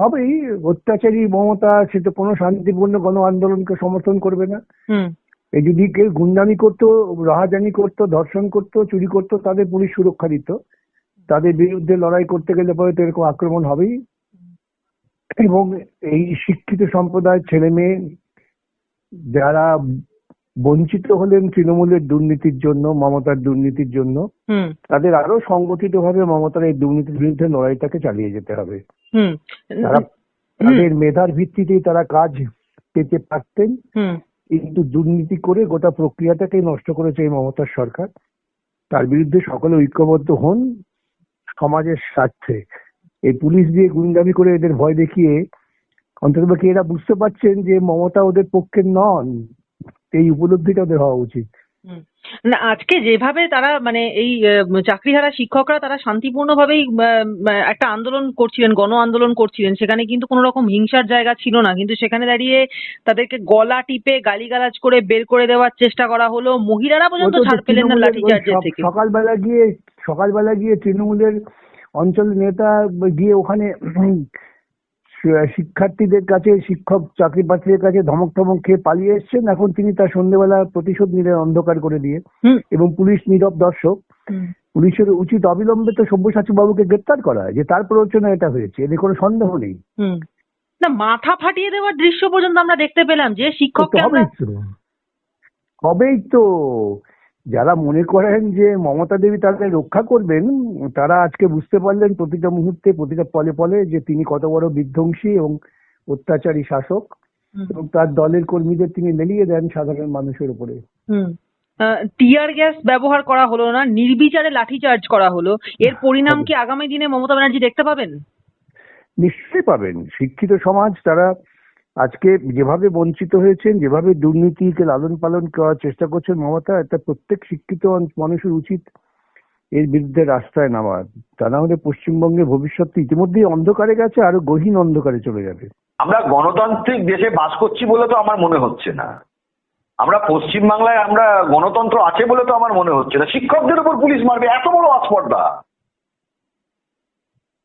হবেই অত্যাচারী মমতা সে তো কোনো শান্তিপূর্ণ গণ আন্দোলনকে সমর্থন করবে না। এই যদি কেউ গুন্ডামি করতো রাহাজানি করতো ধর্ষণ করতো চুরি করতো তাদের পুলিশ সুরক্ষা দিত। তাদের বিরুদ্ধে লড়াই করতে গেলে পরে তো এরকম আক্রমণ হবেই। এবং এই শিক্ষিত সম্প্রদায়ের ছেলে মেয়ে যারা বঞ্চিত হলেন তৃণমূলের দুর্নীতির জন্য মমতার দুর্নীতির জন্য তাদের আরও সংগঠিত ভাবে মমতার এই দুর্নীতির বিরুদ্ধে লড়াইটাকে চালিয়ে যেতে হবে। তারা তাদের মেধার ভিত্তিতেই তারা কাজ পেতে পারতেন। কিন্তু দুর্নীতি করে গোটা প্রক্রিয়াটাকে নষ্ট করেছে এই মমতার সরকার। তার বিরুদ্ধে সকলে ঐক্যবদ্ধ হন সমাজের স্বার্থে। এই পুলিশ দিয়ে গুন্ডামি করে এদের ভয় দেখিয়ে অন্ততপক্ষে এরা বুঝতে পারছেন যে মমতা ওদের পক্ষে নন। এই উপলব্ধিটা ওদের হওয়া উচিত না আজকে যেভাবে তারা মানে এই আহ, চাকরিহারা শিক্ষকরা তারা শান্তিপূর্ণভাবেই আহ, আহ, একটা আন্দোলন করছিলেন গণ আন্দোলন করছিলেন সেখানে কিন্তু কোনো রকম হিংসার জায়গা ছিল না। কিন্তু সেখানে দাঁড়িয়ে তাদেরকে গলা টিপে গালিগালাজ করে বের করে দেওয়ার চেষ্টা করা হলো। মহিলারা পর্যন্ত ছাড় পেলেন না তৃণমূলের লাঠি ওই থেকে। সকালবেলা গিয়ে সকালবেলা গিয়ে তৃণমূলের অঞ্চল নেতা গিয়ে ওখানে শিক্ষার্থীদের কাছে শিক্ষক চাকরি প্রার্থীদের কাছে ধমক টমক খেয়ে পালিয়ে এসছেন। এখন তিনি তার সন্ধ্যেবেলা প্রতিশোধ নিলেন অন্ধকার করে দিয়ে এবং পুলিশ নীরব দর্শক। পুলিশের উচিত অবিলম্বে তো সব্যসাচী বাবুকে গ্রেপ্তার করা যে তার প্ররোচনা এটা হয়েছে। এতে কোনো সন্দেহ নেই। না মাথা ফাটিয়ে দেওয়ার দৃশ্য পর্যন্ত আমরা দেখতে পেলাম যে শিক্ষককে হবেই তো। যারা মনে করেন যে মমতা দেবী তাদের রক্ষা করবেন তারা আজকে বুঝতে পারলেন প্রতিটা মুহূর্তে প্রতিটা পলে পলে যে তিনি কত বড় বিধ্বংসী এবং অত্যাচারী শাসক এবং তার দলের কর্মীদের তিনি মেলিয়ে দেন সাধারণ মানুষের উপরে। টিয়ার গ্যাস ব্যবহার করা হলো না নির্বিচারে লাঠিচার্জ করা হলো। এর পরিণাম কি আগামী দিনে মমতা ব্যানার্জি দেখতে পাবেন? নিশ্চয়ই পাবেন। শিক্ষিত সমাজ তারা আজকে যেভাবে বঞ্চিত হয়েছেন, যেভাবে দুর্নীতিকে লালন পালন করার চেষ্টা করছেন মমতা এটা প্রত্যেক শিক্ষিত মানুষের উচিত এর বিরুদ্ধে রাস্তায় নামার। তা না হলে পশ্চিমবঙ্গের ভবিষ্যৎ ইতিমধ্যেই অন্ধকারে গেছে, আরও গহীন অন্ধকারে চলে যাবে। আমরা গণতান্ত্রিক দেশে বাস করছি বলে তো আমার মনে হচ্ছে না। আমরা পশ্চিমবাংলায় আমরা গণতন্ত্র আছে বলে তো আমার মনে হচ্ছে না। শিক্ষকদের উপর পুলিশ মারবে, এত বড় আস্পর্ধা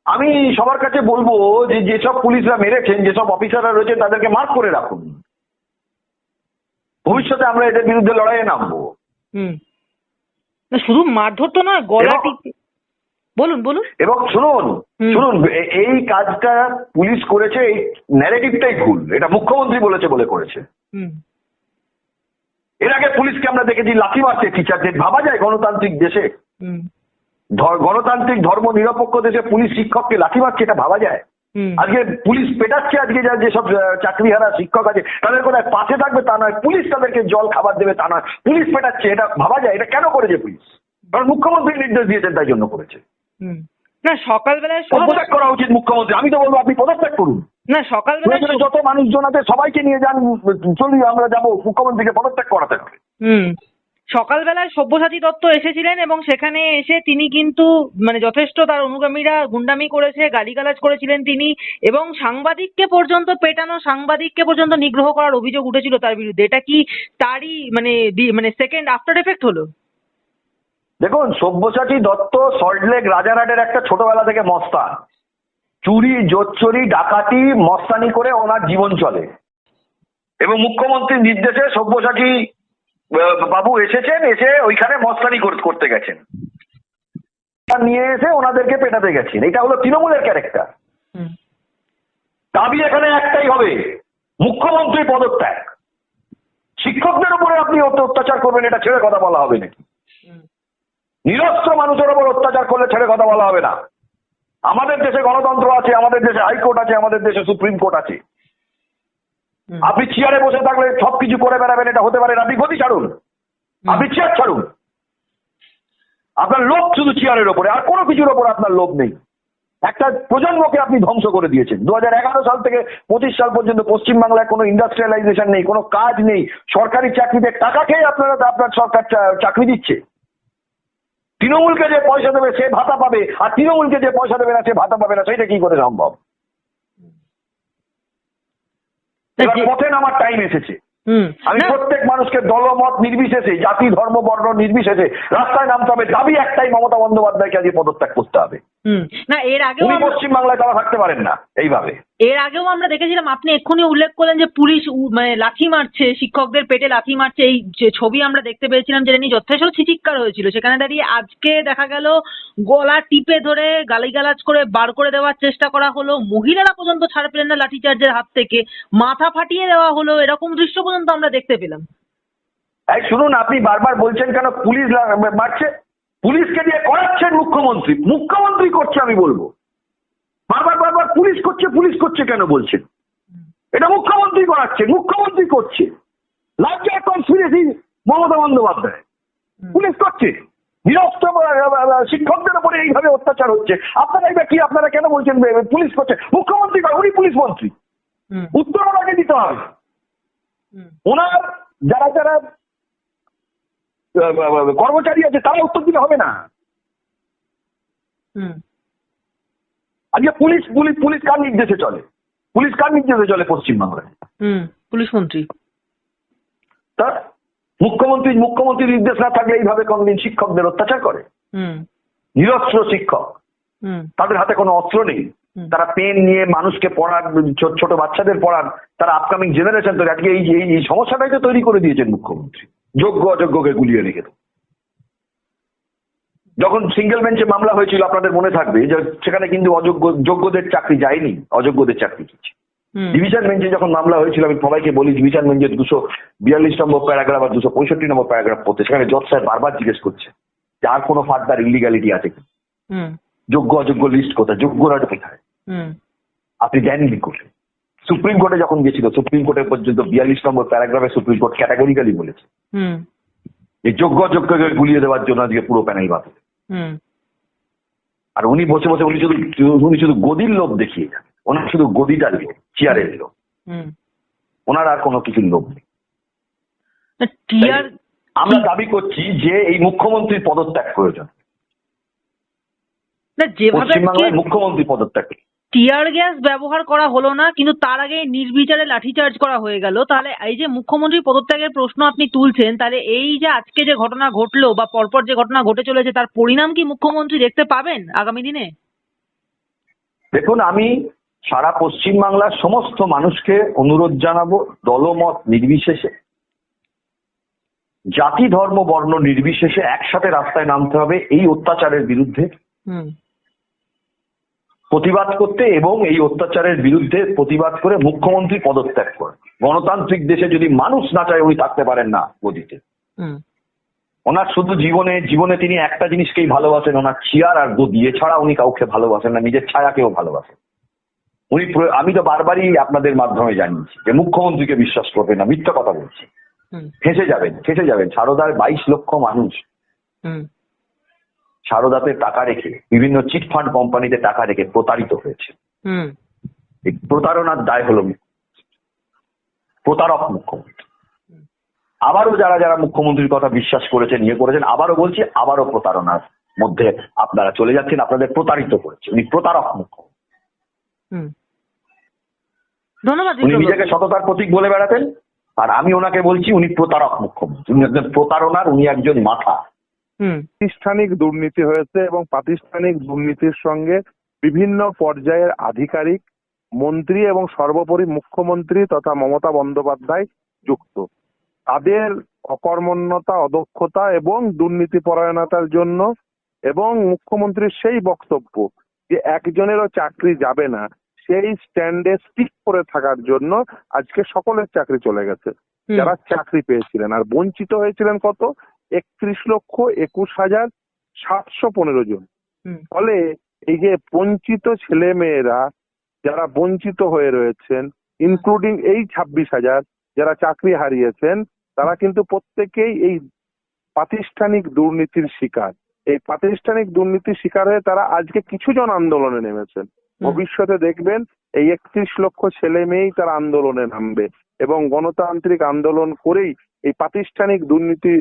আমি সবার কাছে বলব যে যেসব পুলিশরা মেরেছেন যেসব অফিসাররা রয়েছে তাদেরকে মার্ক করে রাখুন। ভবিষ্যতে আমরা এদের বিরুদ্ধে লড়াইয়ে নামবো। হুম। শুধু মারধর তো গলা বলুন বলুন। এবং শুনুন শুনুন এই কাজটা পুলিশ করেছে এই ন্যারেটিভটাই ভুল। এটা মুখ্যমন্ত্রী বলেছে বলে করেছে। এর আগে পুলিশকে আমরা দেখেছি লাথি মারছে টিচারদের ভাবা যায় গণতান্ত্রিক দেশে। গণতান্ত্রিক ধর্ম নিরপেক্ষ দেশে পুলিশ শিক্ষককে লাঠি মারছে এটা ভাবা যায়? আজকে পুলিশ পেটাচ্ছে আজকে যা যেসব চাকরিহারা শিক্ষক আছে তাদের কোথায় পাশে থাকবে তা নয় পুলিশ তাদেরকে জল খাবার দেবে তা নয় পুলিশ পেটাচ্ছে এটা ভাবা যায় এটা কেন করেছে পুলিশ? কারণ মুখ্যমন্ত্রী নির্দেশ দিয়েছেন তাই জন্য করেছে। না সকালবেলায় পদত্যাগ করা উচিত মুখ্যমন্ত্রী আমি তো বলব আপনি পদত্যাগ করুন। না সকালবেলায় যত মানুষজন আছে সবাইকে নিয়ে যান চলি আমরা যাব মুখ্যমন্ত্রীকে পদত্যাগ করাতে হবে। হুম। সকালবেলায় সব্যসাচী দত্ত এসেছিলেন এবং সেখানে এসে তিনি কিন্তু মানে যথেষ্ট তার অনুগামীরা গুন্ডামি করেছে, গালিগালাজ করেছিলেন তিনি এবং সাংবাদিককে পর্যন্ত পেটানো, সাংবাদিককে পর্যন্ত নিগ্রহ করার অভিযোগ উঠেছিল তার বিরুদ্ধে। এটা কি তারই মানে মানে সেকেন্ড আফটার এফেক্ট হলো? দেখুন, সব্যসাচী দত্ত সল্টলেক রাজারহাটের একটা ছোটবেলা থেকে মস্তান চুরি, জোচ্চুরি, ডাকাতি, মস্তানি করে ওনার জীবন চলে। এবং মুখ্যমন্ত্রীর নির্দেশে সব্যসাচী বাবু এসেছেন এসে ওইখানে মস্তানি করতে গেছেন। নিয়ে এসে ওনাদেরকে পেটাতে গেছেন। এটা হলো তৃণমূলের ক্যারেক্টার দাবি এখানে একটাই হবে মুখ্যমন্ত্রী পদত্যাগ। শিক্ষকদের উপরে আপনি অত- অত্যাচার করবেন এটা ছেড়ে কথা বলা হবে নাকি? নিরস্ত্র মানুষের উপর অত্যাচার করলে ছেড়ে কথা বলা হবে না। আমাদের দেশে গণতন্ত্র আছে আমাদের দেশে হাইকোর্ট আছে আমাদের দেশে সুপ্রিম কোর্ট আছে। আপনি চেয়ারে বসে থাকলে সবকিছু করে বেড়াবেন এটা হতে পারে না। আপনি গতি ছাড়ুন। আপনি চেয়ার ছাড়ুন। আপনার লোভ শুধু চেয়ারের ওপরে আর কোনো কিছুর ওপর আপনার লোভ নেই। একটা প্রজন্মকে আপনি ধ্বংস করে দিয়েছেন। দু হাজার এগারো সাল থেকে পঁচিশ সাল পর্যন্ত পশ্চিমবাংলায় কোনো ইন্ডাস্ট্রিয়ালাইজেশন নেই কোনো কাজ নেই। সরকারি চাকরিতে টাকা খেয়ে আপনারা আপনার সরকার চাকরি দিচ্ছে। তৃণমূলকে যে পয়সা দেবে সে ভাতা পাবে আর তৃণমূলকে যে পয়সা দেবে না সে ভাতা পাবে না সেটা কি করে সম্ভব তা এবার যে- পথে আমার টাইম এসেছে। আমি প্রত্যেক মানুষকে দলমত নির্বিশেষে জাতি ধর্ম বর্ণ নির্বিশেষে রাস্তায় নামতে হবে। দাবি একটাই মমতা বন্দ্যোপাধ্যায়কে আজকে পদত্যাগ করতে হবে। না এর আগে উনি পশ্চিম বাংলায় তারা থাকতে পারেন না এইভাবে। এর আগেও আমরা দেখেছিলাম, আপনি এক্ষুনি উল্লেখ করলেন যে পুলিশ মানে লাথি মারছে, শিক্ষকদের পেটে লাথি মারছে, এই যে ছবি আমরা দেখতে পেয়েছিলাম যেটা নিয়ে যথেষ্ট চিৎকার হয়েছিল। সেখানে দাঁড়িয়ে আজকে দেখা গেল, গলা টিপে ধরে গালিগালাজ করে বার করে দেওয়ার চেষ্টা করা হলো, মহিলারা পর্যন্ত ছাড় পেলেন না লাঠিচার্জের হাত থেকে, মাথা ফাটিয়ে দেওয়া হলো, এরকম দৃশ্য পর্যন্ত আমরা দেখতে পেলাম। এই শুনুন, আপনি বারবার বলছেন কেন পুলিশ মারছে? পুলিশকে দিয়ে করাচ্ছেন মুখ্যমন্ত্রী। মুখ্যমন্ত্রী করছে আমি বলব। বারবার বারবার পুলিশ করছে পুলিশ করছে কেন বলছেন? এটা মুখ্যমন্ত্রী করাচ্ছে মুখ্যমন্ত্রী করছে। লাজ্জার কনস্পিরেসি মমতা বন্দ্যোপাধ্যায়। পুলিশ করছে। নিরস্ত শিক্ষকদের উপরে এইভাবে অত্যাচার হচ্ছে। আপনারা এইবার কি আপনারা কেন বলছেন পুলিশ করছে? মুখ্যমন্ত্রী উনি পুলিশ মন্ত্রী। উত্তর ওনাকে দিতে হবে। ওনার যারা যারা কর্মচারী আছে তারা উত্তর দিলে হবে না। আজকে পুলিশ পুলিশ পুলিশ কার নির্দেশে চলে? পুলিশ কার নির্দেশে চলে পশ্চিমবাংলায় পুলিশ মন্ত্রী। তা মুখ্যমন্ত্রী মুখ্যমন্ত্রীর নির্দেশ না থাকলে এইভাবে কোনদিন শিক্ষকদের অত্যাচার করে? নিরস্ত্র শিক্ষক। তাদের হাতে কোনো অস্ত্র নেই। তারা পেন নিয়ে মানুষকে পড়ান ছোট বাচ্চাদের পড়ান তারা আপকামিং জেনারেশন তৈরি আজকে এই এই সমস্যাটাই তো তৈরি করে দিয়েছেন মুখ্যমন্ত্রী। যোগ্য অযোগ্যকে গুলিয়ে রেখে দেন। যখন সিঙ্গেল বেঞ্চে মামলা হয়েছিল আপনাদের মনে থাকবে যে সেখানে কিন্তু অযোগ্য যোগ্যদের চাকরি যায়নি অযোগ্যদের চাকরি দিচ্ছে। ডিভিশন বেঞ্চে যখন মামলা হয়েছিল আমি সবাইকে বলি ডিভিশন বেঞ্চের দুশো বিয়াল্লিশ নম্বর প্যারাগ্রাফ আর দুশো পঁয়ষট্টি নম্বর প্যারাগ্রাফ পড়তে। সেখানে জজ স্যার বারবার জিজ্ঞেস করছে যে আর কোনো ফার্দার ইলিগালিটি আছে কি যোগ্য অযোগ্য লিস্ট কোথায়? যোগ্যরা কোথায়? আপনি দেননি কোর্টে সুপ্রিম কোর্টে যখন গেছিল সুপ্রিম কোর্টের পর্যন্ত বিয়াল্লিশ নম্বর প্যারাগ্রাফে সুপ্রিম কোর্ট ক্যাটাগরিক্যালি বলেছে হুম, যে যোগ্য অযোগ্যকে গুলিয়ে দেওয়ার জন্য আজকে পুরো প্যানেল বাতিল। আর উনি বসে বসে উনি শুধু উনি শুধু গদির লোভ দেখিয়ে যান। ওনার শুধু গদিটা লোভ চেয়ারের লোভ। হুম। ওনার আর কোনো কিছুর লোভ নেই। আমরা দাবি করছি যে এই মুখ্যমন্ত্রীর পদত্যাগ প্রয়োজন। পশ্চিমবাংলায় মুখ্যমন্ত্রী পদত্যাগ টিয়ার গ্যাস ব্যবহার করা হলো না কিন্তু তার আগে নির্বিচারে লাঠিচার্জ করা হয়ে গেল। তাহলে এই যে মুখ্যমন্ত্রী পদত্যাগের প্রশ্ন আপনি তুলছেন তাহলে এই যে আজকে যে ঘটনা ঘটলো বা পরপর যে ঘটনা ঘটে চলেছে তার পরিণাম কি মুখ্যমন্ত্রী দেখতে পাবেন আগামী দিনে? দেখুন আমি সারা পশ্চিমবাংলার সমস্ত মানুষকে অনুরোধ জানাব দলমত নির্বিশেষে জাতি ধর্ম বর্ণ নির্বিশেষে একসাথে রাস্তায় নামতে হবে এই অত্যাচারের বিরুদ্ধে। হুম। প্রতিবাদ করতে এবং এই অত্যাচারের বিরুদ্ধে প্রতিবাদ করে মুখ্যমন্ত্রী পদত্যাগ করে গণতান্ত্রিক দেশে যদি মানুষ না চায় উনি থাকতে পারেন না গদিতে। ওনার শুধু জীবনে জীবনে তিনি একটা জিনিসকেই ভালোবাসেন ওনার চেয়ার আর গদি। এছাড়া উনি কাউকে ভালোবাসেন না নিজের ছায়াকেও ভালোবাসেন। উনি আমি তো বারবারই আপনাদের মাধ্যমে জানিয়েছি যে মুখ্যমন্ত্রীকে বিশ্বাস করবেন না মিথ্যা কথা বলছি। ফেঁসে যাবেন ফেঁসে যাবেন। সারদার বাইশ লক্ষ মানুষ সারদাতে টাকা রেখে বিভিন্ন চিট ফান্ড কোম্পানিতে টাকা রেখে প্রতারিত হয়েছে। প্রতারণার দায় হলো প্রতারক মুখ্যমন্ত্রী। আবারও যারা যারা মুখ্যমন্ত্রীর কথা বিশ্বাস করেছেন ইয়ে করেছেন আবারও বলছি আবারও প্রতারণার মধ্যে আপনারা চলে যাচ্ছেন আপনাদের প্রতারিত করেছে। উনি প্রতারক মুখ্যমন্ত্রী। ধন্যবাদ উনি নিজেকে সততার প্রতীক বলে বেড়াতেন আর আমি ওনাকে বলছি উনি প্রতারক মুখ্যমন্ত্রী। উনি একজন প্রতারণার উনি একজন মাথা। প্রাতিষ্ঠানিক দুর্নীতি হয়েছে এবং প্রাতিষ্ঠানিক দুর্নীতির সঙ্গে বিভিন্ন পর্যায়ের আধিকারিক মন্ত্রী এবং সর্বোপরি মুখ্যমন্ত্রী তথা মমতা বন্দ্যোপাধ্যায় যুক্ত। তাদের অকর্মণ্যতা অদক্ষতা এবং দুর্নীতি পরায়ণতার জন্য এবং মুখ্যমন্ত্রীর সেই বক্তব্য যে একজনেরও চাকরি যাবে না সেই স্ট্যান্ডে স্টিক করে থাকার জন্য আজকে সকলের চাকরি চলে গেছে। যারা চাকরি পেয়েছিলেন। আর বঞ্চিত হয়েছিলেন কত? একত্রিশ লক্ষ একুশ হাজার সাতশো পনেরো জন। ফলে এই যে বঞ্চিত ছেলে মেয়েরা যারা বঞ্চিত হয়ে রয়েছেন ইনক্লুডিং এই ছাব্বিশ হাজার যারা চাকরি হারিয়েছেন তারা কিন্তু প্রত্যেকেই এই প্রাতিষ্ঠানিক দুর্নীতির শিকার। এই প্রাতিষ্ঠানিক দুর্নীতির শিকার হয়ে তারা আজকে কিছু জন আন্দোলনে নেমেছেন। ভবিষ্যতে দেখবেন এই একত্রিশ লক্ষ ছেলে মেয়েই তারা আন্দোলনে নামবে এবং গণতান্ত্রিক আন্দোলন করেই এই প্রাতিষ্ঠানিক দুর্নীতি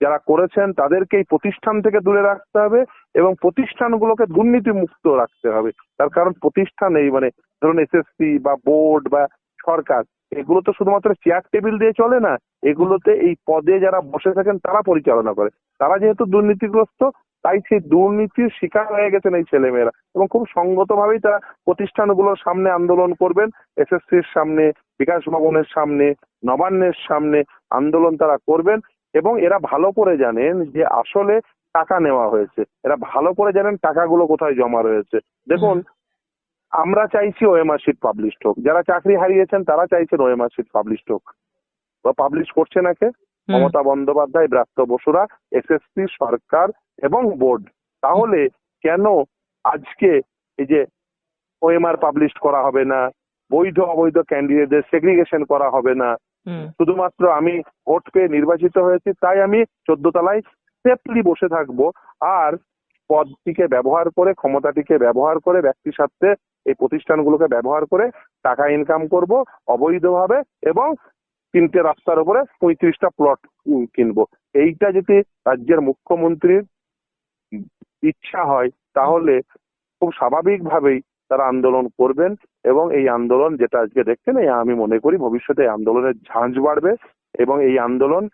যারা করেছেন তাদেরকে এই প্রতিষ্ঠান থেকে দূরে রাখতে হবে এবং প্রতিষ্ঠানগুলোকে দুর্নীতি মুক্ত রাখতে হবে। তার কারণ প্রতিষ্ঠান এই মানে ধরুন এসএসসি বা বোর্ড বা সরকার, এগুলো তো শুধুমাত্র চেয়ার টেবিল দিয়ে চলে না, এগুলোতে এই পদে যারা বসে থাকেন তারা পরিচালনা করে। তারা যেহেতু দুর্নীতিগ্রস্ত, তাই সেই দুর্নীতির শিকার হয়ে গেছেন এই ছেলেমেয়েরা এবং খুব সঙ্গতভাবেই তারা প্রতিষ্ঠানগুলোর সামনে আন্দোলন করবেন। এসএসসির সামনে, বিকাশ ভবনের সামনে, নবান্নের সামনে আন্দোলন তারা করবেন। এবং এরা ভালো করে জানেন যে আসলে টাকা নেওয়া হয়েছে। এরা ভালো করে জানেন টাকাগুলো কোথায় জমা রয়েছে। দেখুন আমরা চাইছি ওএমআর শিট পাবলিশড হোক। যারা চাকরি হারিয়েছেন তারা চাইছেন ওএমআর শিট পাবলিশড হোক। বা পাবলিশ করছে নাকে মমতা বন্দ্যোপাধ্যায় ব্রাত্য বসুরা এসএসসি সরকার এবং বোর্ড। তাহলে কেন আজকে এই যে ওএমআর পাবলিশ করা হবে না? বৈধ অবৈধ ক্যান্ডিডেটদের সেগ্রিগেশন করা হবে না? শুধুমাত্র আমি ভোট পেয়ে নির্বাচিত হয়েছি, তাই আমি চোদ্দ তলায় সেফলি বসে থাকব। আর পদটিকে ব্যবহার করে, ক্ষমতাটিকে ব্যবহার করে ব্যক্তির স্বার্থে এই প্রতিষ্ঠানগুলোকে ব্যবহার করে টাকা ইনকাম করব অবৈধভাবে এবং তিনটে রাস্তার উপরে পঁয়ত্রিশটা প্লট কিনবো। এইটা যদি রাজ্যের মুখ্যমন্ত্রীর ইচ্ছা হয়, তাহলে খুব স্বাভাবিকভাবেই তারা আন্দোলন করবেন এবং এই আন্দোলন যেটা আজকে দেখছেন এই আমি মনে করি ভবিষ্যতে এই আন্দোলনের ঝাঁঝ বাড়বে এবং এই আন্দোলন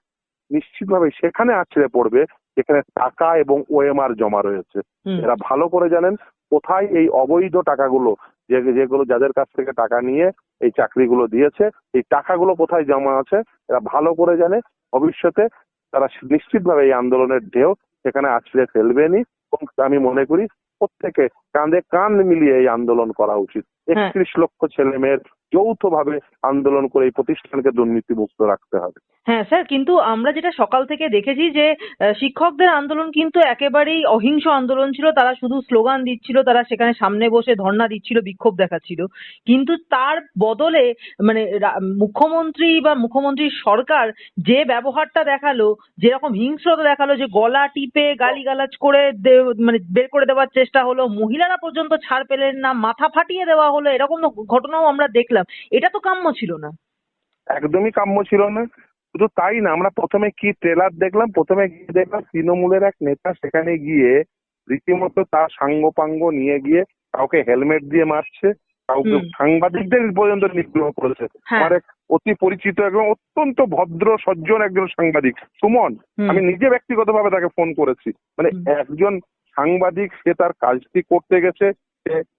নিশ্চিতভাবে সেখানে আছড়ে পড়বে যেখানে টাকা এবং ওএমআর জমা রয়েছে। এরা ভালো করে জানেন কোথায় এই অবৈধ টাকাগুলো যে যেগুলো যাদের কাছ থেকে টাকা নিয়ে এই চাকরিগুলো দিয়েছে এই টাকাগুলো কোথায় জমা আছে এরা ভালো করে জানে। ভবিষ্যতে তারা নিশ্চিতভাবে এই আন্দোলনের ঢেউ সেখানে আছড়ে ফেলবেনই। এবং আমি মনে করি প্রত্যেকে কাঁধে কান মিলিয়ে এই আন্দোলন করা উচিত। একত্রিশ লক্ষ ছেলে মেয়ের যৌথভাবে আন্দোলন করে এই প্রতিষ্ঠানকে দুর্নীতি মুক্ত রাখতে হবে। হ্যাঁ স্যার কিন্তু আমরা যেটা সকাল থেকে দেখেছি যে শিক্ষকদের আন্দোলন কিন্তু একেবারেই অহিংস আন্দোলন ছিল। তারা শুধু স্লোগান দিচ্ছিল তারা সেখানে সামনে বসে ধর্ণা দিচ্ছিল বিক্ষোভ দেখাচ্ছিল। কিন্তু তার বদলে মানে মুখ্যমন্ত্রী বা মুখ্যমন্ত্রীর সরকার যে ব্যবহারটা দেখাল যেরকম হিংস্রতা দেখাল যে গলা টিপে গালিগালাজ করে মানে বের করে দেওয়ার চেষ্টা হলো মহিলারা পর্যন্ত ছাড় পেলেন না মাথা ফাটিয়ে দেওয়া হলো এরকম ঘটনাও আমরা দেখলাম। এটা তো কাম্য ছিল না। একদমই কাম্য ছিল না। শুধু তাই না আমরা প্রথমে কি ট্রেলার দেখলাম? প্রথমে গিয়ে দেখলাম তৃণমূলের এক নেতা সেখানে গিয়ে রীতিমতো তার সাঙ্গপাঙ্গ নিয়ে গিয়ে কাউকে হেলমেট দিয়ে মারছে কাউকে সাংবাদিকদের পর্যন্ত নিগ্রহ করেছে। হ্যাঁ। আমার এক অতি পরিচিত এবং অত্যন্ত ভদ্র সজ্জন একজন সাংবাদিক সুমন। আমি নিজে ব্যক্তিগতভাবে তাকে ফোন করেছি। মানে একজন সাংবাদিক সে তার কাজটি করতে গেছে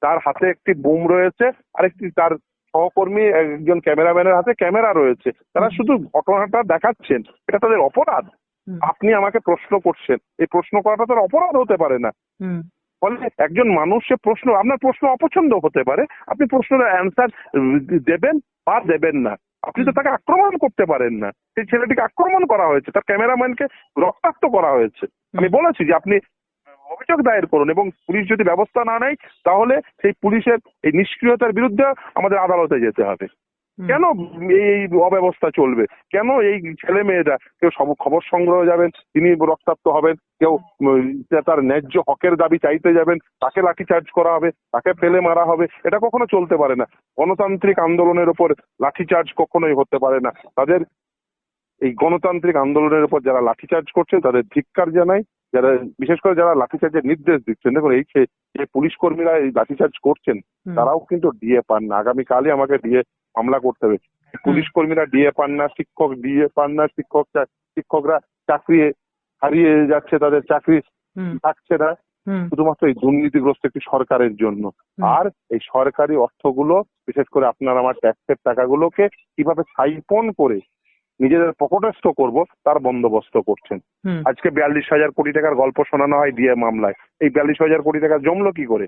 তার হাতে একটি বুম রয়েছে আরেকটি তার সহকর্মী একজন ক্যামেরাম্যানের হাতে ক্যামেরা রয়েছে। তারা শুধু ঘটনাটা দেখাচ্ছেন এটা তাদের অপরাধ। আপনি আমাকে প্রশ্ন করছেন এই প্রশ্ন করাটা তার অপরাধ হতে পারে না। ফলে একজন মানুষ সে প্রশ্ন আপনার প্রশ্ন অপছন্দ হতে পারে আপনি প্রশ্নের অ্যান্সার দেবেন বা দেবেন না। আপনি তো তাকে আক্রমণ করতে পারেন না। সেই ছেলেটিকে আক্রমণ করা হয়েছে তার ক্যামেরাম্যানকে রক্তাক্ত করা হয়েছে। আমি বলেছি যে আপনি অভিযোগ দায়ের করুন এবং পুলিশ যদি ব্যবস্থা না নেয় তাহলে সেই পুলিশের এই নিষ্ক্রিয়তার বিরুদ্ধে আমাদের আদালতে যেতে হবে। কেন এই অব্যবস্থা চলবে? কেন এই ছেলে মেয়েরা কেউ খবর সংগ্রহ যাবেন তিনি রক্তাক্ত হবেন কেউ তার ন্যায্য হকের দাবি চাইতে যাবেন তাকে লাঠিচার্জ করা হবে তাকে ফেলে মারা হবে এটা কখনো চলতে পারে না। গণতান্ত্রিক আন্দোলনের উপর লাঠিচার্জ কখনোই হতে পারে না। তাদের এই গণতান্ত্রিক আন্দোলনের উপর যারা লাঠিচার্জ করছে তাদের ধিক্কার জানাই যারা বিশেষ করে যারা লাঠিচার্জের নির্দেশ দিচ্ছেন দেখুন এই যে পুলিশ কর্মীরা এই লাঠিচার্জ করছেন তারাও কিন্তু ডিএ পান না। আগামীকালই আমাকে ডিএ মামলা করতে হবে। পুলিশ কর্মীরা ডিএ পান না শিক্ষক ডিএ পান না শিক্ষক শিক্ষকরা চাকরি হারিয়ে যাচ্ছে তাদের চাকরি থাকছে না। শুধুমাত্র এই দুর্নীতিগ্রস্ত একটি সরকারের জন্য। আর এই সরকারি অর্থগুলো বিশেষ করে আপনার আমার ট্যাক্সের টাকাগুলোকে কীভাবে সাইপন করে নিজেদের পকেটস্থ করব তার বন্দোবস্ত করছেন। আজকে বিয়াল্লিশ হাজার কোটি টাকার গল্প শোনানো হয় ডিএ মামলায়। এই বিয়াল্লিশ হাজার কোটি টাকা জমলো কি করে?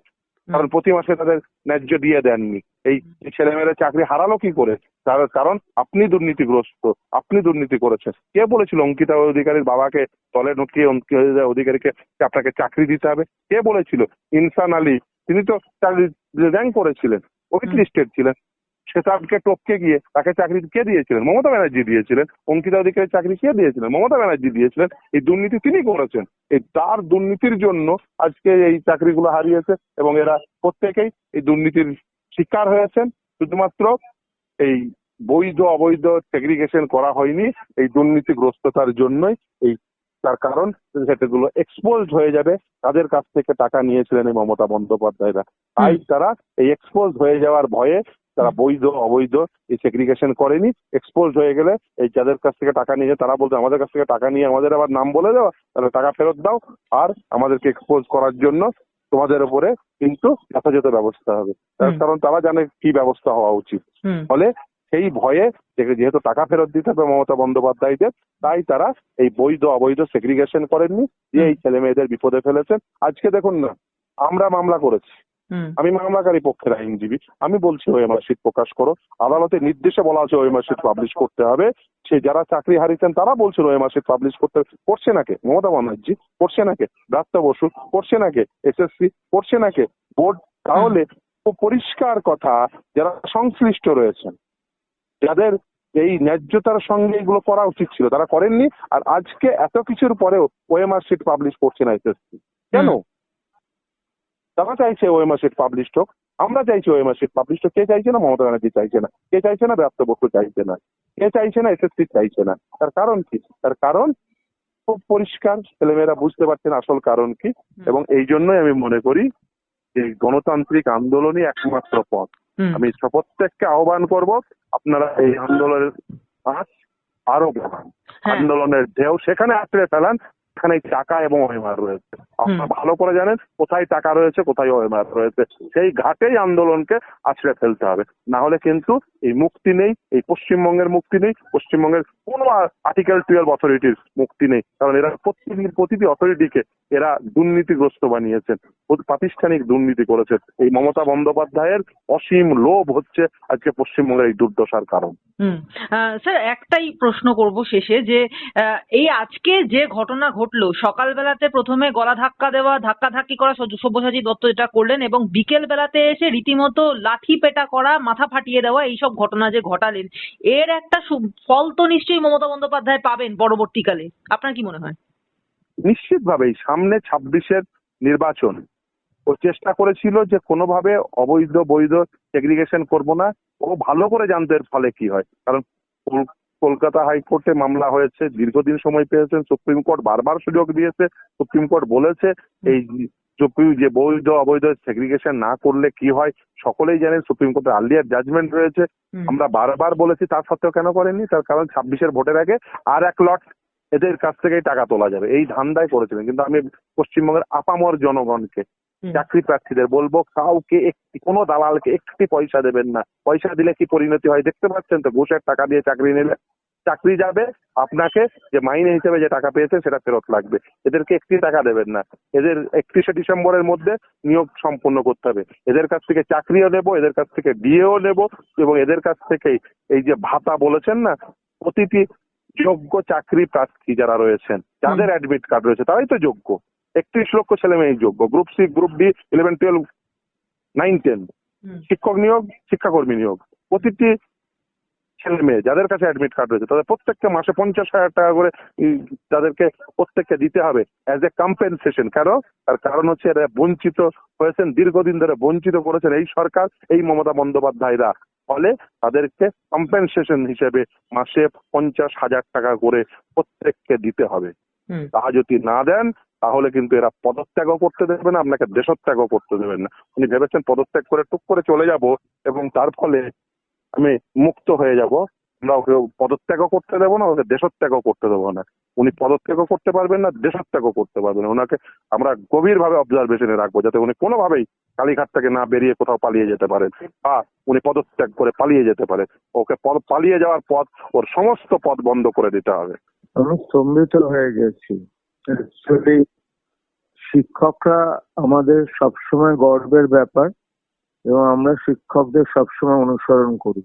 কারণ প্রতি মাসে তাদের ন্যায্য দিয়ে দেননি। এই ছেলেমেয়েরা চাকরি হারালো কি করে? তার কারণ আপনি দুর্নীতিগ্রস্ত আপনি দুর্নীতি করেছেন। কে বলেছিল অঙ্কিতা অধিকারীর বাবাকে তলে ঢুকিয়ে অঙ্কিতা অধিকারীকে আপনাকে চাকরি দিতে হবে? কে বলেছিল? ইনসান আলী তিনি তো চাকরি র্যাঙ্ক করেছিলেন ওয়েট লিস্টেড ছিলেন। সে তাকে টপকে গিয়ে তাকে চাকরি কে দিয়েছিলেন? মমতা ব্যানার্জি দিয়েছিলেন। অঙ্কিতা অধিকারী চাকরি কে দিয়েছিলেন? মমতা ব্যানার্জি দিয়েছিলেন। এই দুর্নীতি তিনি করেছেন। এই তার দুর্নীতির জন্য আজকে এই চাকরিগুলো হারিয়েছে এবং এরা প্রত্যেকেই এই দুর্নীতির শিকার হয়েছেন। শুধুমাত্র এই বৈধ অবৈধ সেগ্রিগেশন করা হয়নি এই দুর্নীতিগ্রস্ততার জন্যই এই তার কারণ সেটাগুলো এক্সপোজ হয়ে যাবে। তাদের কাছ থেকে টাকা নিয়েছিলেন এই মমতা বন্দ্যোপাধ্যায়রা। তাই তারা এই এক্সপোজ হয়ে যাওয়ার ভয়ে তারা বৈধ অবৈধ এই সেগ্রিগেশন করেনি এক্সপোজ হয়ে গেলে এই যাদের কাছ থেকে টাকা নিয়ে তারা বলছে আমাদের কাছ থেকে টাকা নিয়ে আমাদের আবার নাম বলে দেওয়া তাহলে টাকা ফেরত দাও আর আমাদেরকে এক্সপোজ করার জন্য তোমাদের উপরে কিন্তু যথাযথ ব্যবস্থা হবে। তার কারণ তারা জানে কি ব্যবস্থা হওয়া উচিত। ফলে সেই ভয়ে যেহেতু টাকা ফেরত দিতে হবে মমতা বন্দ্যোপাধ্যায়দের তাই তারা এই বৈধ অবৈধ সেগ্রিগেশন করেননি যে এই ছেলে মেয়েদের বিপদে ফেলেছেন আজকে দেখুন না আমরা মামলা করেছি। আমি মামলাকারী পক্ষের আইনজীবী। আমি বলছি ওই মার্কশিট প্রকাশ করো। আদালতের নির্দেশে বলা আছে ওই মার্কশিট পাবলিশ করতে হবে। সে যারা চাকরি হারিয়েছেন তারা বলছিল ওই মার্কশিট পাবলিশ করতে। করছে নাকে মমতা ব্যানার্জি করছে নাকে ব্রাত্য বসু করছে নাকে এসএসসি করছে নাকে বোর্ড তাহলে খুব পরিষ্কার কথা যারা সংশ্লিষ্ট রয়েছেন যাদের এই ন্যায্যতার সঙ্গে এগুলো করা উচিত ছিল তারা করেননি। আর আজকে এত কিছুর পরেও ওএমআর শিট পাবলিশ করছে না এসএসসি কেন। তারা চাইছে ওএমআর শিট পাবলিশ হোক আমরা চাইছি ওএমআর শিট পাবলিশ হোক। কে চাইছে না? মমতা ব্যানার্জি চাইছে না। কে চাইছে না? ব্যাপ্ত বস্তু চাইছে না। কে চাইছে না? এসএসসি চাইছে না। তার কারণ কি? তার কারণ খুব পরিষ্কার ছেলেমেয়েরা বুঝতে পারছেন আসল কারণ কি। এবং এই জন্যই আমি মনে করি যে গণতান্ত্রিক আন্দোলনই একমাত্র পথ। আমি প্রত্যেককে আহ্বান করব আপনারা এই আন্দোলনের আরও বাড়ান। হ্যাঁ। আন্দোলনের ঢেউ সেখানে আঁচড়ে ফেলান। সেখানে টাকা এবং ওএমআর রয়েছে। আপনারা ভালো করে জানেন কোথায় টাকা রয়েছে কোথায় ওএমআর রয়েছে। সেই ঘাটেই আন্দোলনকে আছড়ে ফেলতে হবে। না হলে কিন্তু এই মুক্তি নেই এই পশ্চিমবঙ্গের মুক্তি নেই পশ্চিমবঙ্গের কোনো আর্টিকেল টুয়েলভ অথরিটির মুক্তি নেই। কারণ এরা প্রতিটি প্রতিটি অথরিটিকে এরা দুর্নীতিগ্রস্ত বানিয়েছেন। প্রাতিষ্ঠানিক দুর্নীতি করেছে এই মমতা বন্দ্যোপাধ্যায়ের অসীম লোভ হচ্ছে আজকে পশ্চিমবঙ্গের এই দুর্দশার কারণ। স্যার, একটাই প্রশ্ন করব শেষে যে এই আজকে যে ঘটনা ঘটলো, সকালবেলাতে প্রথমে গলা ধাক্কা দেওয়া, ধাক্কা ধাক্কি করা সব্য- সব্যসাচী দত্ত যেটা করলেন এবং বিকেল বেলাতে এসে রীতিমতো লাঠি পেটা করা, মাথা ফাটিয়ে দেওয়া, এইসব ঘটনা যে ঘটালেন, এর একটা ফল তো নিশ্চয়ই মমতা বন্দ্যোপাধ্যায় পাবেন পরবর্তীকালে। আপনার কি মনে হয়? নিশ্চিতভাবেই সামনে ছাব্বিশের নির্বাচন। ও চেষ্টা করেছিল যে কোনোভাবে অবৈধ, বৈধ সেগ্রিগেশন করব না। ও ভালো করে জানতো এর ফলে কি হয়। কারণ কল- কলকাতা হাইকোর্টে মামলা হয়েছে, দীর্ঘদিন সময় পেয়েছেন, সুপ্রিম কোর্ট বারবার সুযোগ দিয়েছে, সুপ্রিম কোর্ট বলেছে, এই যে বৈধ অবৈধ সেগ্রিগেশন না করলে কি হয়? সকলেই জানেন সুপ্রিম কোর্টের আর্লিয়ার জাজমেন্ট রয়েছে। আমরা বারবার বলেছি তার সত্ত্বেও কেন করেননি? তার কারণ ছাব্বিশের ভোটের আগে আর এক লট এদের কাছ থেকেই টাকা তোলা যাবে। এই ধান্দায় করেছিলেন। কিন্তু আমি পশ্চিমবঙ্গের আপামর জনগণকে চাকরি প্রার্থীদের বলব কাউকে একটি কোনো দালালকে একটি পয়সা দেবেন না। পয়সা দিলে কি পরিণতি হয়? দেখতে পাচ্ছেন তো ঘুষের টাকা দিয়ে চাকরি নিলে। চাকরি যাবে আপনাকে যে মাইনে হিসেবে যে টাকা পেয়েছে সেটা ফেরত লাগবে। এদেরকে একটি টাকা দেবেন না। এদের একত্রিশে ডিসেম্বরের মধ্যে নিয়োগ সম্পন্ন করতে হবে। এদের কাছ থেকে চাকরিও নেব এদের কাছ থেকে বিয়েও নেব এবং এদের কাছ থেকেই এই যে ভাতা বলেছেন না প্রতিটি যোগ্য চাকরি প্রার্থী যারা রয়েছেন যাদের অ্যাডমিট কার্ড রয়েছে তারাই তো যোগ্য। একত্রিশ লক্ষ ছেলে মেয়ে যোগ্য। Group C group D eleven twelve nine ten শিক্ষক নিয়োগ শিক্ষাকর্মী নিয়োগ। প্রতিটি ছেলে মেয়ে যাদের কাছে অ্যাডমিট কার্ড রয়েছে তাদের প্রত্যেককে মাসে পঞ্চাশ হাজার টাকা করে তাদেরকে প্রত্যেককে দিতে হবে অ্যাজ এ কম্পেনসেশন কেন? তার কারণ হচ্ছে এরা বঞ্চিত হয়েছেন দীর্ঘদিন ধরে বঞ্চিত করেছেন এই সরকার এই মমতা বন্দ্যোপাধ্যায়রা। ফলে তাদেরকে কম্পেনসেশন হিসেবে মাসে পঞ্চাশ হাজার টাকা করে প্রত্যেককে দিতে হবে। তা যদি না দেন তাহলে কিন্তু এরা পদত্যাগও করতে দেবে না আপনাকে দেশত্যাগও করতে দেবেন না। উনি ভেবেছেন পদত্যাগ করে টুক করে চলে যাব এবং তার ফলে আমি মুক্ত হয়ে যাব। আমরা ওকে পদত্যাগও করতে দেবো না, ওকে দেশত্যাগও করতে দেবো না। উনি পদত্যাগও করতে পারবেন না, দেশত্যাগও করতে পারবেন না। ওনাকে আমরা গভীরভাবে অবজারভেশনে রাখব, যাতে উনি কোনোভাবেই কালীঘাট থেকে না বেরিয়ে কোথাও পালিয়ে যেতে পারেন, বা উনি পদত্যাগ করে পালিয়ে যেতে পারে ওকে পালিয়ে যাওয়ার পথ, ওর সমস্ত পথ বন্ধ করে দিতে হবে। আমি স্তম্ভিত হয়ে গেছি। শিক্ষকরা আমাদের সবসময় গর্বের ব্যাপার। এবং আমরা শিক্ষকদের সবসময় অনুসরণ করি।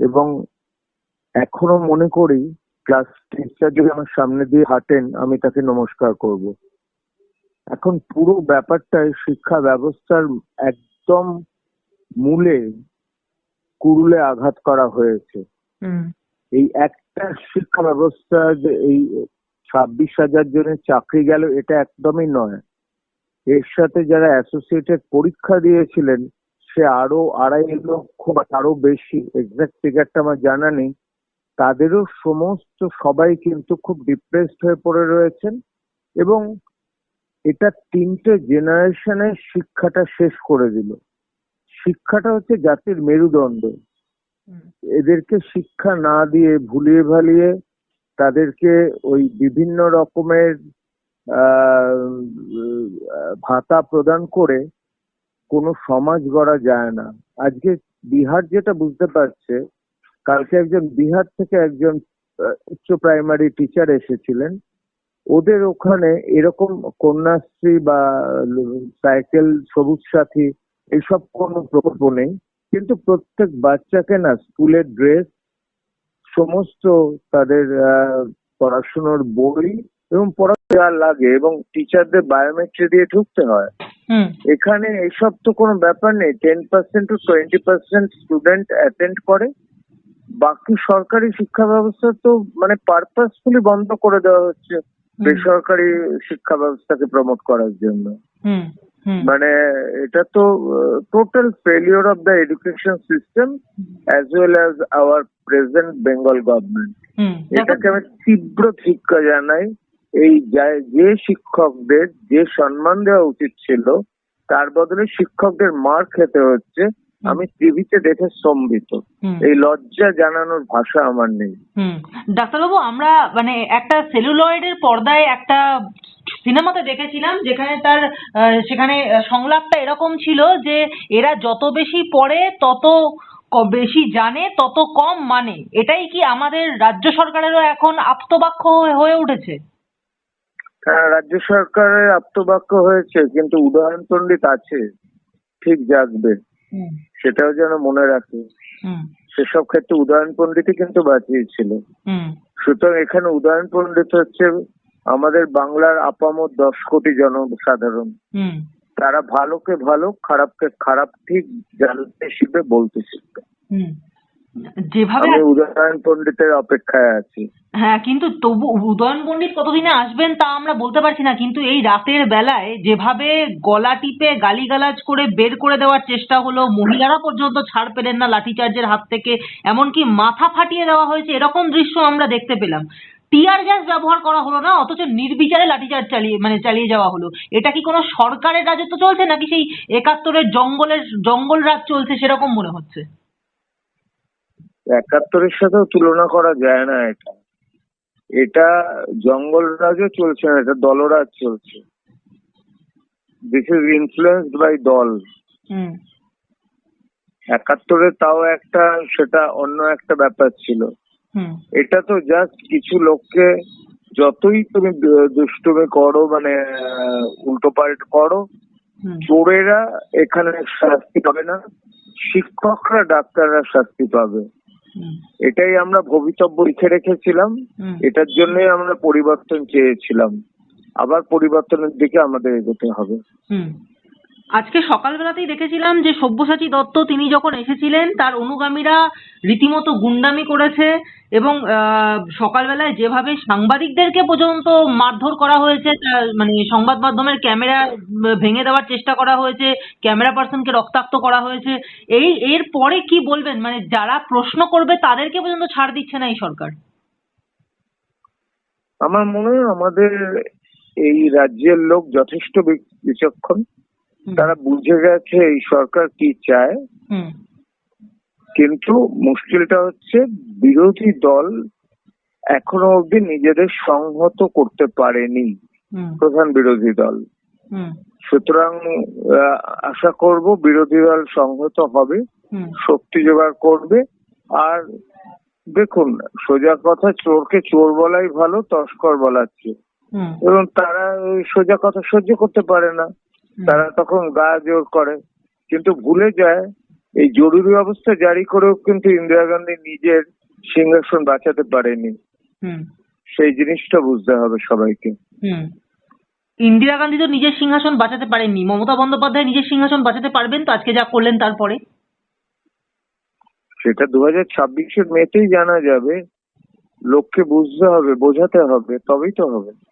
এবং এখনও মনে করি ক্লাস টিচার যদি আমার সামনে দিয়ে হাঁটেন আমি তাকে নমস্কার করব। এখন পুরো ব্যাপারটাই শিক্ষা ব্যবস্থার একদম মূলে কুরুলে আঘাত করা হয়েছে। হুম, এই একটা শিক্ষা ব্যবস্থা যে এই ছাব্বিশ হাজার জনের চাকরি গেল এটা একদমই নয়। এর সাথে যারা অ্যাসোসিয়েটেড পরীক্ষা দিয়েছিলেন সে আরও আড়াই লক্ষ বা তারও বেশি এক্সাক্ট ফিগারটা আমার জানা নেই। তাদেরও সমস্ত সবাই কিন্তু খুব ডিপ্রেসড হয়ে পড়ে রয়েছেন এবং এটা তিনটে জেনারেশনের শিক্ষাটা শেষ করে দিল। শিক্ষাটা হচ্ছে জাতির মেরুদণ্ড। এদেরকে শিক্ষা না দিয়ে ভুলিয়ে ভালিয়ে তাদেরকে ওই বিভিন্ন রকমের ভাতা প্রদান করে কোনো সমাজ গড়া যায় না। আজকে বিহার যেটা বুঝতে পারছে, কালকে একজন বিহার থেকে একজন উচ্চ প্রাইমারি টিচার এসেছিলেন। ওদের ওখানে এরকম কন্যাশ্রী বা সাইকেল সবুজ সাথী এইসব কোনো প্রকল্প নেই। কিন্তু প্রত্যেক বাচ্চাকে না স্কুলের ড্রেস সমস্ত তাদের পড়াশুনোর বই এবং পড়াশোনা লাগে এবং টিচারদের বায়োমেট্রি দিয়ে ঢুকতে হয়। এখানে এসব তো কোনো ব্যাপার নেই। Ten percent to twenty percent student attend করে। বাকি সরকারি শিক্ষা ব্যবস্থা তো মানে পারপাসফুলি বন্ধ করে দেওয়া হচ্ছে বেসরকারি শিক্ষা ব্যবস্থাকে প্রমোট করার জন্য। মানে এটা তো total failure of the education system as well as our present Bengal government এটাকে আমি তীব্র ধিক্কা জানাই। এই যে শিক্ষকদের যে সম্মান দেওয়া উচিত ছিল তার বদলে শিক্ষকদের মার খেতে হচ্ছে। আমি টিভিতে দেখে স্তম্ভিত। এই লজ্জা জানানোর ভাষা আমার নেই। ডাক্তারবাবু আমরা মানে একটা সেলুলয়েডের পর্দায় একটা সিনেমাতে দেখেছিলাম যেখানে তার সেখানে সংলাপটা এরকম ছিল যে এরা যত বেশি পড়ে তত বেশি জানে তত কম মানে। এটাই কি আমাদের রাজ্য সরকারেরও এখন আপ্তবাক্য হয়ে উঠেছে? হ্যাঁ রাজ্য সরকারের আপ্তবাক্য হয়েছে কিন্তু উদাহরণ পণ্ডিত আছে ঠিক জাগবে। সেটাও যেন মনে রাখে। সেসব ক্ষেত্রে উদাহরণ পণ্ডিতই কিন্তু বাঁচিয়েছিল। সুতরাং এখানে উদাহরণ পণ্ডিত হচ্ছে আমাদের বাংলার আপামর দশ কোটি জনসাধারণ। হুম। তারা ভালোকে ভালো খারাপকে খারাপ ঠিক জানতে শিখবে বলতে শিখবে। যেভাবে আমি উদয়ন পণ্ডিতের অপেক্ষায় আছি। হ্যাঁ কিন্তু তবু উদয়ন পণ্ডিত কতদিনে আসবেন তা আমরা বলতে পারছি না কিন্তু এই রাতের বেলায় যেভাবে গলা টিপে গালিগালাজ করে বের করে দেওয়ার চেষ্টা হলো মহিলারা পর্যন্ত ছাড় পেলেন না লাঠিচার্জের হাত থেকে এমনকি মাথা ফাটিয়ে দেওয়া হয়েছে এরকম দৃশ্য আমরা দেখতে পেলাম। টিয়ার গ্যাস ব্যবহার করা হলো না অথচ নির্বিচারে লাঠিচার্জ চালিয়ে মানে চালিয়ে যাওয়া হলো। এটা কি কোনো সরকারের রাজত্ব চলছে নাকি সেই একাত্তরের জঙ্গলের জঙ্গল রাজ চলছে সেরকম মনে হচ্ছে? একাত্তরের সাথেও তুলনা করা যায় না এটা। এটা জঙ্গল রাজও চলছে না এটা দলরাজ চলছে। দিস ইজ ইনফ্লুয়েন্সড বাই দল। একাত্তরে তাও একটা সেটা অন্য একটা ব্যাপার ছিল। এটা তো জাস্ট কিছু লোককে যতই তুমি দুষ্টুমি করো মানে উল্টো পাল্ট করো চোরেরা এখানে শাস্তি পাবে না শিক্ষকরা ডাক্তাররা শাস্তি পাবে। এটাই আমরা ভবিতব্য লিখে রেখেছিলাম। এটার জন্যই আমরা পরিবর্তন চেয়েছিলাম। আবার পরিবর্তনের দিকে আমাদের এগোতে হবে। আজকে সকালবেলাতেই দেখেছিলাম যে সব্যসাচী দত্ত তিনি যখন এসেছিলেন, তার অনুগামীরা রীতিমতো গুন্ডামি করেছে এবং সকালবেলায় যেভাবে সাংবাদিকদেরকে পর্যন্ত মারধর করা হয়েছে মানে সংবাদ মাধ্যমের ক্যামেরা ভেঙে দেওয়ার চেষ্টা করা হয়েছে, ক্যামেরা পার্সনকে রক্তাক্ত করা হয়েছে, এই, এর পরে কি বলবেন? মানে যারা প্রশ্ন করবে তাদেরকে পর্যন্ত ছাড় দিচ্ছে না এই সরকার? আমার মনে হয় আমাদের এই রাজ্যের লোক যথেষ্ট বিচক্ষণ। তারা বুঝে গেছে এই সরকার কি চায়। কিন্তু মুশকিলটা হচ্ছে বিরোধী দল এখনও অবধি নিজেদের সংহত করতে পারেনি প্রধান বিরোধী দল। সুতরাং আশা করব বিরোধী দল সংহত হবে শক্তি জোগাড় করবে। আর দেখুন সোজা কথা চোরকে চোর বলাই ভালো তস্কর বলার চেয়ে। এবং তারা সোজা কথা সহ্য করতে পারে না। তারা তখন গা জোর করে। কিন্তু ভুলে যায় এই জরুরি অবস্থা জারি করেও কিন্তু ইন্দিরা গান্ধী নিজের সিংহাসন বাঁচাতে পারেনি। সেই জিনিসটা বুঝতে হবে সবাইকে। হুম। ইন্দিরা গান্ধী তো নিজের সিংহাসন বাঁচাতে পারেননি। মমতা বন্দ্যোপাধ্যায় নিজের সিংহাসন বাঁচাতে পারবেন তো আজকে যা করলেন তারপরে? সেটা দু হাজার ছাব্বিশের মেতেই জানা যাবে। লোককে বুঝতে হবে বোঝাতে হবে তবেই তো হবে।